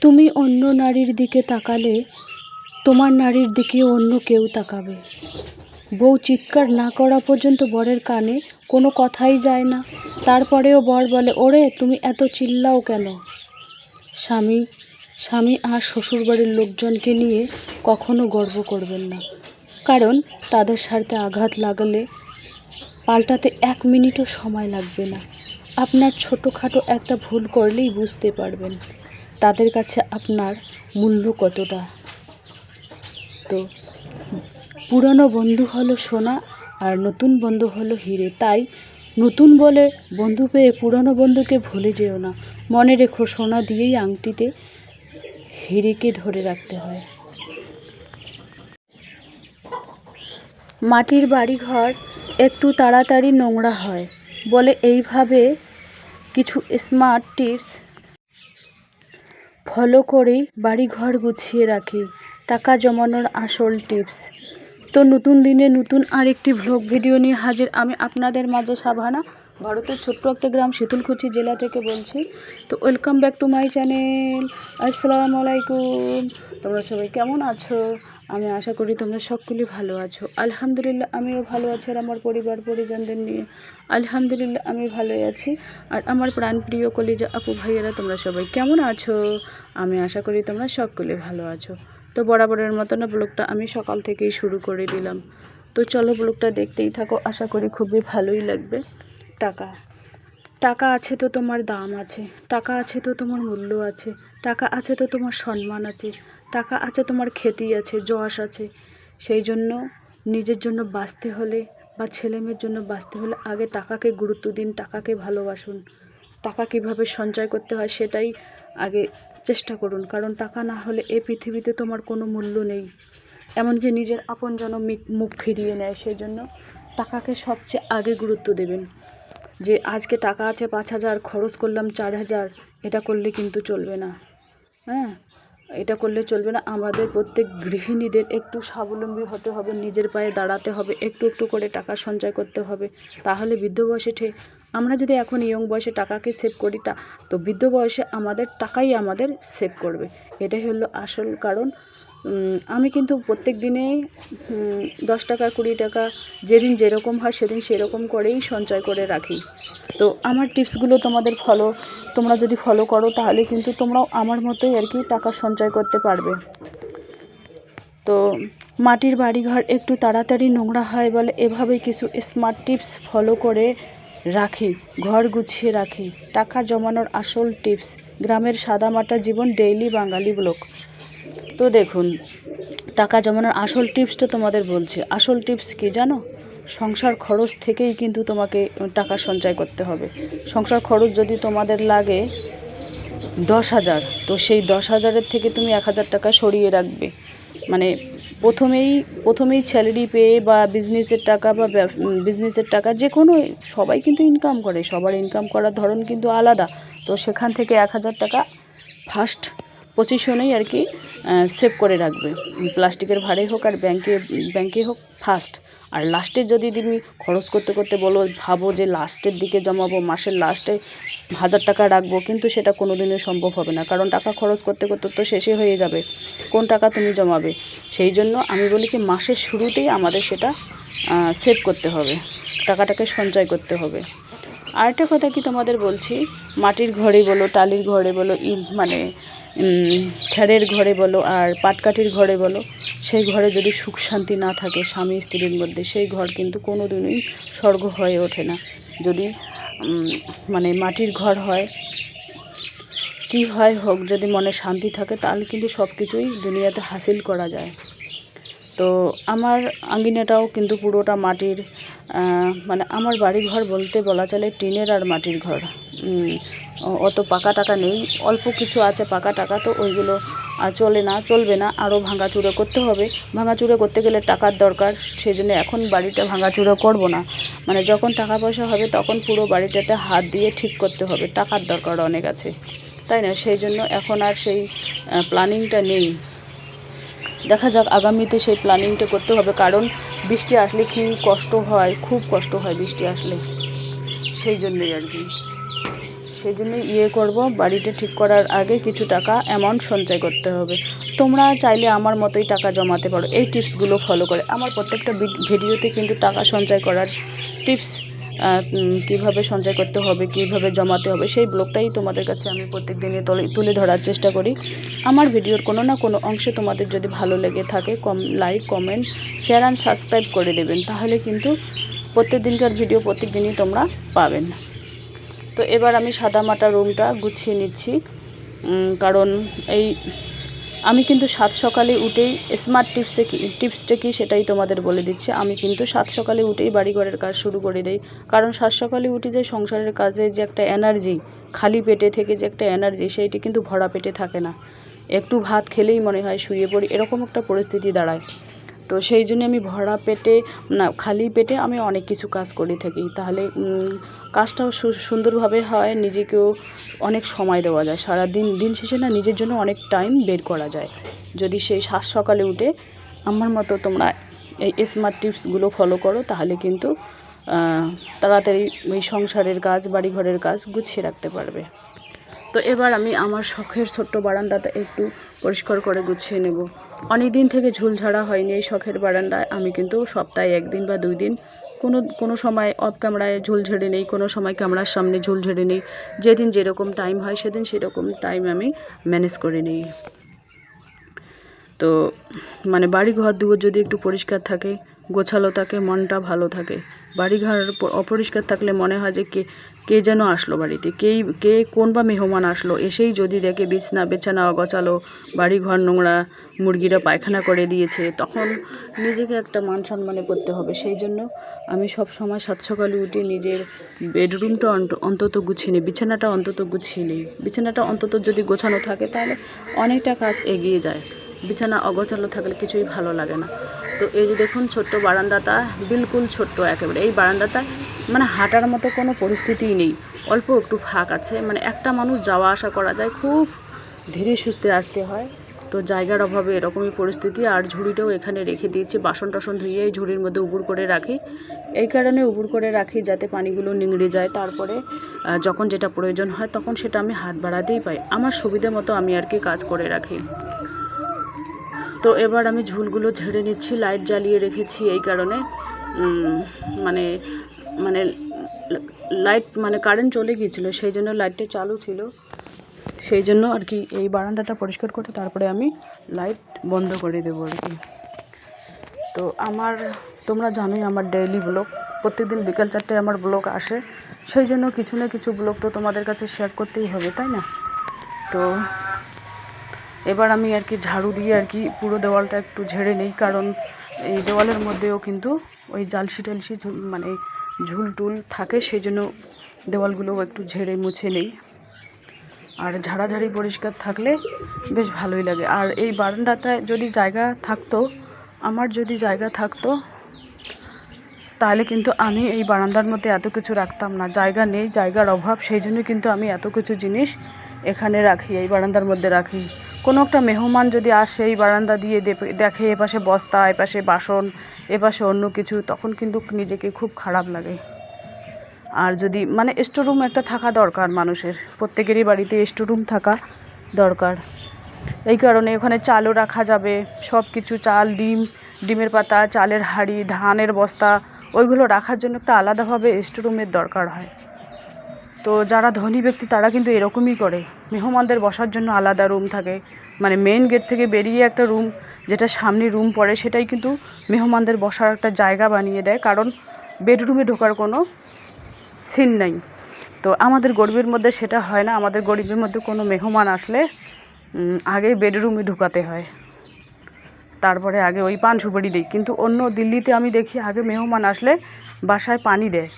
তুমি অন্য নারীর দিকে তাকালে তোমার নারীর দিকে অন্য কেউ তাকাবে। বউ চিৎকার না করা পর্যন্ত বরের কানে কোনো কথাই যায় না। তারপরেও বর বলে, ওরে, তুমি এত চিল্লাও কেন? স্বামী স্বামী আর শ্বশুরবাড়ির লোকজনকে নিয়ে কখনো গর্ব করবেন না। কারণ তাদের স্বার্থে আঘাত লাগলে পাল্টাতে এক মিনিটও সময় লাগবে না। আপনার ছোটোখাটো একটা ভুল করলেই বুঝতে পারবেন। তাদের কাছে আপনার মূল্য কতটা? তো, পুরনো বন্ধু হলো সোনা আর নতুন বন্ধু হলো হিরে। তাই নতুন বলে বন্ধু পেয়ে পুরনো বন্ধুকে ভুলে যেও না। মনে রেখো, সোনা দিয়েই আংটিতে হিরেকে ধরে রাখতে হয়। মাটির বাড়িঘর একটু তাড়াতাড়ি নোংরা হয়। বলে এইভাবে কিছু স্মার্ট টিপস ফলো করেই বাড়িঘর গুছিয়ে রাখি। টাকা জমানোর আসল টিপস। তো নতুন দিনে নতুন আরেকটি ভ্লগ ভিডিও নিয়ে হাজির আমি আপনাদের মাঝে সাভানা। ভারতের ছোট্ট একটা গ্রাম শীতলকুচি জেলা থেকে বলছি। তো welcome back to my channel আসসালামু আলাইকুম। তোমরা সবাই কেমন আছো? আমি আশা করি তোমরা সকলেই ভালো আছো। আলহামদুলিল্লাহ, আমিও ভালো আছি আর আমার পরিবার, পরিজনদের নিয়ে। আলহামদুলিল্লাহ, আমি ভালোই আছি। আর আমার প্রাণপ্রিয় কলিজা আপু ভাইয়েরা, তোমরা সবাই কেমন আছো? আমি আশা করি তোমরা সকলে ভালো আছো। তো বরাবরের মতন ব্লগটা আমি সকাল থেকেই শুরু করে দিলাম। তো চলো ব্লগটা দেখতেই থাকো। আশা করি খুবই ভালোই লাগবে। টাকা। টাকা আছে তো তোমার দাম আছে, টাকা আছে তো তোমার মূল্য আছে, টাকা আছে তো তোমার সম্মান আছে, টাকা আছে তোমার খ্যাতি আছে, যশ আছে। সেই জন্য নিজের জন্য বাঁচতে হলে বা ছেলেমেয়ের জন্য বাঁচতে হলে আগে টাকাকে গুরুত্ব দিন, টাকাকে ভালোবাসুন। টাকা কীভাবে সঞ্চয় করতে হয় সেটাই আগে চেষ্টা করুন, কারণ টাকা না হলে এই পৃথিবীতে তোমার কোনো মূল্য নেই। এমনকি নিজের আপনজন মুখ ফিরিয়ে নেয়। সেই জন্য টাকাকে সবচেয়ে আগে গুরুত্ব দেবেন। যে আজকে টাকা আছে পাঁচ হাজার, খরচ করলাম চার হাজার, এটা করলে কিন্তু চলবে না। হ্যাঁ? এটা করলে চলবে না। আমাদের প্রত্যেক গৃহিণীদের একটু স্বাবলম্বী হতে হবে, নিজের পায়ে দাঁড়াতে হবে, একটু একটু করে টাকা সঞ্চয় করতে হবে। তাহলে বৃদ্ধ বয়সে ঠিক আমরা যদি এখন ইয়ং বয়সে টাকাকে সেভ করি তা তো বৃদ্ধ বয়সে আমাদের টাকাই আমাদের সেভ করবে। এটাই হলো আসল কারণ। আমি কিন্তু প্রত্যেক দিনেই দশ টাকা, কুড়ি টাকা যেদিন যেরকম হয় সেদিন সেরকম করেই সঞ্চয় করে রাখি। তো আমার টিপসগুলো তোমাদের ফলো, তোমরা যদি ফলো করো তাহলে কিন্তু তোমরাও আমার মতোই আর কি টাকা সঞ্চয় করতে পারবে। তো মাটির বাড়িঘর একটু তাড়াতাড়ি নোংরা হয় বলে এভাবেই কিছু স্মার্ট টিপস ফলো করে রাখি, ঘর গুছিয়ে রাখি। টাকা জমানোর আসল টিপস গ্রামের সাদামাটা জীবন ডেইলি বাঙালি ব্লক তো দেখুন, টাকা জমানোর আসল টিপসটা তোমাদের বলছি। আসল টিপস কি জানো? সংসার খরচ থেকেই কিন্তু তোমাকে টাকা সঞ্চয় করতে হবে। সংসার খরচ যদি তোমাদের লাগে দশ হাজার, তো সেই দশ হাজারের থেকে তুমি এক হাজার টাকা সরিয়ে রাখবে। মানে প্রথমেই প্রথমেই স্যালারি পেয়ে বা বিজনেসের টাকা বা বিজনেসের টাকা যে কোনো, সবাই কিন্তু ইনকাম করে। সবার ইনকাম করার ধরন কিন্তু আলাদা। তো সেখান থেকে এক হাজার টাকা ফার্স্ট পজিশনেই আর কি সেভ করে রাখবে। প্লাস্টিকের ভাড়ে হোক আর ব্যাংকে ব্যাংকে হোক ফার্স্ট আর লাস্টে যদি তুমি খরচ করতে করতে বলো, ভাবো যে লাস্টের দিকে জমাবো, মাসের লাস্টে হাজার টাকা রাখব, কিন্তু সেটা কোনো দিনও সম্ভব হবে না। কারণ টাকা খরচ করতে করতে তো শেষে হয়ে যাবে, কোন টাকা তুমি জমাবে? সেই জন্য আমি বলি কি, মাসের শুরুতেই আমাদের সেটা সেভ করতে হবে, টাকাটাকে সঞ্চয় করতে হবে। আরেকটা কথা কি তোমাদের বলছি, মাটির ঘরে বলো, টালির ঘরে বলো মানে খ্যারের ঘরে বলো আর পাটকাঠির ঘরে বলো, সেই ঘরে যদি সুখ শান্তি না থাকে স্বামী স্ত্রীর মধ্যে, সেই ঘর কিন্তু কোনো দিনই স্বর্গ হয়ে ওঠে না। যদি মানে মাটির ঘর হয়, কি হয় হোক, যদি মনে শান্তি থাকে, তাহলে কিন্তু সব কিছুই দুনিয়াতে হাসিল করা যায়। তো আমার আঙ্গিনাটাও কিন্তু পুরোটা মাটির মানে আমার বাড়ি ঘর বলতে বলা চলে টিনের আর মাটির ঘর। অত পাকা টাকা নেই। অল্প কিছু আছে পাকা টাকা, তো ওইগুলো চলে না, চলবে না। আরও ভাঙাচুরো করতে হবে। ভাঙাচুরো করতে গেলে টাকার দরকার সেই জন্য এখন বাড়িটা ভাঙাচুরো করব না। মানে যখন টাকা পয়সা হবে, তখন পুরো বাড়িটাতে হাত দিয়ে ঠিক করতে হবে। টাকার দরকার অনেক আছে। তাই না? সেই জন্য এখন আর সেই প্ল্যানিংটা নেই। দেখা যাক আগামীতে সেই প্ল্যানিংটা করতে হবে। কারণ বৃষ্টি আসলে কি কষ্ট হয়, খুব কষ্ট হয় বৃষ্টি আসলে। সেই জন্যই আর কি। সেই জন্য ইয়ে করব। বাড়িটা ঠিক করার আগে কিছু টাকা অ্যামাউন্ট সঞ্চয় করতে হবে। তোমরা চাইলে আমার মতোই টাকা জমাতে পারো। এই টিপসগুলো ফলো করে। আমার প্রত্যেকটা ভিডিওতে কিন্তু টাকা সঞ্চয় করার টিপস কীভাবে সঞ্চয় করতে হবে, কীভাবে জমাতে হবে, সেই ব্লগটাই তোমাদের কাছে আমি প্রত্যেক দিনে তুলে ধরার চেষ্টা করি। আমার ভিডিওর কোনো না কোনো অংশে তোমাদের যদি ভালো লেগে থাকে, কম like comment share and subscribe করে দেবেন। তাহলে কিন্তু প্রত্যেক দিনকার ভিডিও প্রত্যেক দিনই তোমরা পাবেন। তো এবার আমি সাদামাটা রুমটা গুছিয়ে নিচ্ছি। কারণ এই আমি কিন্তু সাত সকালে উঠেই স্মার্ট টিপসে কি, টিপসটা কি সেটাই তোমাদের বলে দিচ্ছি। আমি কিন্তু সাত সকালে উঠেই বাড়িঘরের কাজ শুরু করে দেই। কারণ সাত সকালে উঠে যে সংসারের কাজে যে একটা এনার্জি খালি পেটে থেকে যে একটা এনার্জি সেইটি কিন্তু ভরা পেটে থাকে না। একটু ভাত খেলেই মনে হয় শুয়ে পড়ি, এরকম একটা পরিস্থিতি দাঁড়ায়। তো সেই জন্য আমি ভরা পেটে, না, খালি পেটে আমি অনেক কিছু কাজ করে থাকি। তাহলে কাজটাও সুন্দরভাবে হয়, নিজেকেও অনেক সময় দেওয়া যায়। সারা দিন দিন শেষে না নিজের জন্য অনেক টাইম বের করা যায়। যদি সেই সাত সকালে উঠে আমার মতো তোমরা এই স্মার্ট টিপসগুলো ফলো করো, তাহলে কিন্তু তাড়াতাড়ি ওই সংসারের কাজ, বাড়িঘরের কাজ গুছিয়ে রাখতে পারবে। তো এবার আমি আমার শখের ছোট্ট বারান্দাটা একটু পরিষ্কার করে গুছিয়ে নেব। অনেক দিন থেকে ঝুল ঝাড়া হয়নি এই শখের বারান্দায়। আমি কিন্তু সপ্তাহে একদিন বা দুই দিন কোনো কোনো সময় অফ ক্যামেরায় ঝুল ঝেড়ে নেই, কোনো সময় ক্যামেরার সামনে ঝুল ঝেড়ে নেই। যেদিন যেরকম টাইম হয় সেদিন সেরকম টাইম আমি ম্যানেজ করে নিই। তো মানে বাড়ি ঘর দুয়ার যদি একটু পরিষ্কার থাকে, গোছালো থাকে, মনটা ভালো থাকে, বাড়িঘর অপরিষ্কার থাকলে মনে হয় যে কে কে যেন আসলো বাড়িতে? কেই, কে কোন বা মেহমান আসলো? এসেই যদি দেখে বিছনা, বেছানা, অগোছালো বাড়ি ঘর নোংরা, মুরগিরা পায়খানা করে দিয়েছে, তখন নিজেকে একটা মান সম্মানে করতে হবে। সেই জন্য আমি সব সময় সাত সকালে উঠে নিজের বেডরুমটা অন্ত- অন্তত গুছিয়ে নিই, বিছানাটা অন্তত গুছিয়ে নিই। বিছানাটা অন্তত যদি গোছানো থাকে, তাহলে অনেকটা কাজ এগিয়ে যায়। বিছানা অগোছালো থাকলে কিছুই ভালো লাগে না। তো এই যে দেখুন ছোট্ট বারান্দাটা, বিলকুল ছোট্ট একেবারে। এই বারান্দাটা মানে হাঁটার মতো কোনো পরিস্থিতিই নেই। অল্প একটু ফাঁক আছে। মানে একটা মানুষ যাওয়া আসা করা যায়, খুব ধীরে সুস্থে আসতে হয়। তো জায়গার অভাবে এরকমই পরিস্থিতি। আর ঝুড়িটাও এখানে রেখে দিয়েছি। বাসন টাসন ধুয়ে এই ঝুড়ির মধ্যে উবুর করে রাখি। এই কারণে উবুর করে রাখি যাতে পানিগুলো নিংড়ে যায়। তারপরে যখন যেটা প্রয়োজন হয়, তখন সেটা আমি হাত বাড়াতেই পাই। আমার সুবিধা মতো আমি আর কি কাজ করে রাখি। তো এবার আমি ঝুলগুলো ঝেড়ে নিচ্ছি লাইট জ্বালিয়ে রেখেছি এই কারণে। মানে মানে লাইট মানে কারেন্ট চলে গিয়েছিল, সেই জন্য লাইটটা চালু ছিল। সেই জন্য আর কি এই বারান্দাটা পরিষ্কার করে তারপরে আমি লাইট বন্ধ করে দেবো আর কি। তো আমার, তোমরা জানোই আমার ডেইলি ব্লগ প্রত্যেকদিন বিকাল চারটে আমার ব্লগ আসে। সেই জন্য কিছু না কিছু ব্লগ তো তোমাদের কাছে শেয়ার করতেই হবে, তাই না? তো এবার আমি আর কি ঝাড়ু দিয়ে আর কি পুরো দেওয়ালটা একটু ঝেড়ে নেই, কারণ এই দেওয়ালের মধ্যেও কিন্তু ওই জালসি টালসি মানে ঝুল টুল থাকে, সেই জন্য দেওয়ালগুলোও একটু ঝেড়ে মুছে নেই। আর ঝাড়াঝাড়ি পরিষ্কার থাকলে বেশ ভালোই লাগে। আর এই বারান্দাটায় যদি জায়গা থাকতো, আমার যদি জায়গা থাকতো, তাহলে কিন্তু আমি এই বারান্দার মধ্যে এত কিছু রাখতাম না। জায়গা নেই, জায়গার অভাব, সেই জন্য কিন্তু আমি এত কিছু জিনিস এখানে রাখি, এই বারান্দার মধ্যে রাখি। কোনো একটা মেহমান যদি আসে এই বারান্দা দিয়ে দেখে এপাশে বস্তা এপাশে বাসন এপাশে অন্য কিছু, তখন কিন্তু নিজেকে খুব খারাপ লাগে। আর যদি মানে স্টোরুম একটা থাকা দরকার মানুষের, প্রত্যেকেরই বাড়িতে স্টোরুম থাকা দরকার। এই কারণে ওখানে চালও রাখা যাবে সব কিছু চাল, ডিম, ডিমের পাতা, চালের হাঁড়ি, ধানের বস্তা, ওইগুলো রাখার জন্য একটা আলাদাভাবে স্টোরুমের দরকার হয়। তো যারা ধনী ব্যক্তি, তারা কিন্তু এরকমই করে। মেহমানদের বসার জন্য আলাদা রুম থাকে। মানে মেন গেট থেকে বেরিয়ে একটা রুম যেটা সামনে রুম পড়ে, সেটাই কিন্তু মেহমানদের বসার একটা জায়গা বানিয়ে দেয়। কারণ বেডরুমে ঢোকার কোনো সিন নাই। তো আমাদের গরিবের মধ্যে সেটা হয় না। আমাদের গরিবের মধ্যে কোনো মেহমান আসলে আগে বেডরুমে ঢুকাতে হয়। তারপরে আগে ওই পান সুপারি দিই। কিন্তু অন্য দিল্লিতে আমি দেখি, আগে মেহমান আসলে বাসায় পানি দেয়।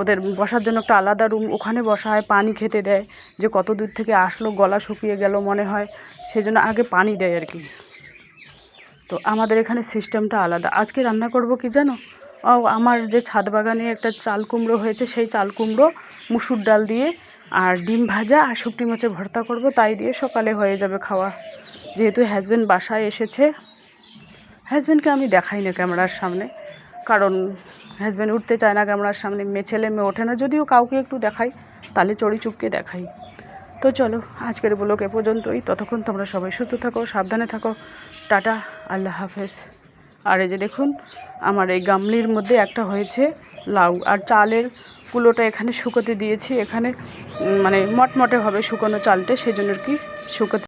ওদের বসার জন্য একটা আলাদা রুম ওখানে বসা হয় পানি খেতে দেয়। যে কত দূর থেকে আসলো, গলা শুকিয়ে গেল মনে হয় সেই জন্য আগে পানি দেয় আর কি। তো আমাদের এখানে সিস্টেমটা আলাদা। আজকে রান্না করব কি জানো? ও, আমার যে ছাদ বাগানে একটা চাল কুমড়ো হয়েছে, সেই চাল কুমড়ো, মুসুর ডাল দিয়ে, আর ডিম ভাজা আর শুকটি মাছের ভর্তা করব, তাই দিয়ে সকালে হয়ে যাবে খাওয়া। যেহেতু হাজব্যান্ড বাসায় এসেছে হাজব্যান্ডকে আমি দেখাই না ক্যামেরার সামনে, কারণ হাজব্যান্ড উঠতে চায় না, ক্যামেরার সামনে মেয়ে ছেলে মেয়ে ওঠে না, যদিও কাউকে একটু দেখাই, তাহলে চড়ি চুপকে দেখাই। তো চলো, আজকের ব্লগ এ পর্যন্তই। ততক্ষণ তোমরা সবাই সুস্থ থাকো, সাবধানে থাকো। টাটা, আল্লাহ হাফেজ। আর এই যে দেখুন, আমার এই গামলির মধ্যে একটা হয়েছে লাউ, আর চালের কুলোটা এখানে শুকোতে দিয়েছি। এখানে মানে মটমটে হবে শুকনো চালটা সেই জন্য আর কি শুকোতে